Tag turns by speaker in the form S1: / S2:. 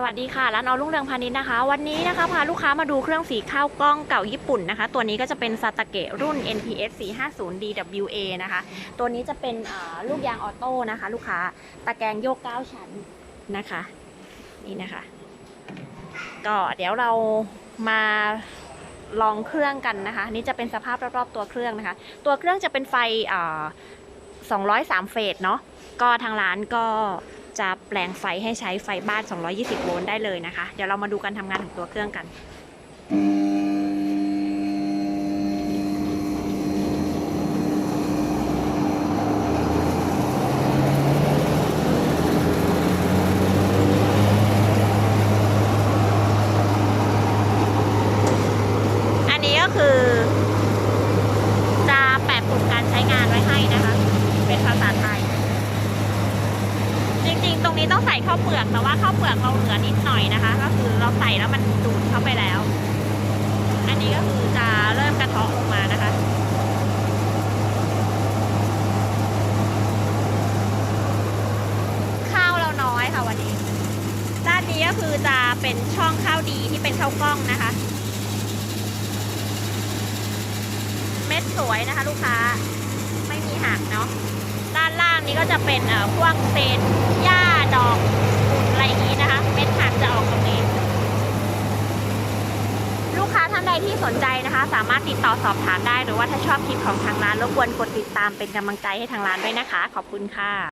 S1: สวัสดีค่ะร้านออรุ่งเรืองพาณิชย์นะคะ วันนี้นะคะพาลูกค้ามาดูเครื่องสีข้าวกล้องเก่าญี่ปุ่นนะคะ ตัวนี้ก็จะเป็นซาตาเกะรุ่น NPS 450 DWA นะคะ ตัวนี้จะเป็นลูกยางออโต้นะคะ ลูกค้าตะแกรงโยก 9 ชั้นนะคะ นี่นะคะ ก็เดี๋ยวเรามาลองเครื่องกันนะคะ นี่จะเป็นสภาพรอบๆตัวเครื่องนะคะ ตัวเครื่องจะเป็นไฟ 203 เฟสเนาะก็ทางร้านก็ จะแปลงไฟให้ใช้ไฟบ้าน 220 โวลต์ได้เลยนะคะ เดี๋ยวเรามาดูการทำงานของตัวเครื่องกัน อันนี้ก็คือ จะแปะปุ่มการใช้งานไว้ให้นะคะ เป็นภาษาไทย ตรงนี้ต้องใส่ข้าวเปลือกแต่ว่าข้าวเปลือกเราเหลือนิดหน่อยนะคะ ก็คือเราใส่แล้วมันดูดเข้าไปแล้ว อันนี้ก็คือจะเริ่มกระเทาะลงมานะคะข้าวเราน้อยค่ะวันนี้ด้านนี้ก็คือจะเป็นช่องข้าวดีที่เป็นข้าวกล้องนะคะ เม็ดสวยนะคะ ลูกค้าไม่มีหักเนาะด้านล่างนี้ก็จะเป็นพวกเศษหญ้า ดอกฝุ่นอะไรอย่างนี้นะคะ เม็ดหางจะออกตรงนี้ ลูกค้าท่านใดที่สนใจนะคะ สามารถติดต่อสอบถามได้ หรือว่าถ้าชอบคลิปของทางร้านรบกวนกดติดตามเป็นกำลังใจให้ทางร้านด้วยนะคะ ขอบคุณค่ะ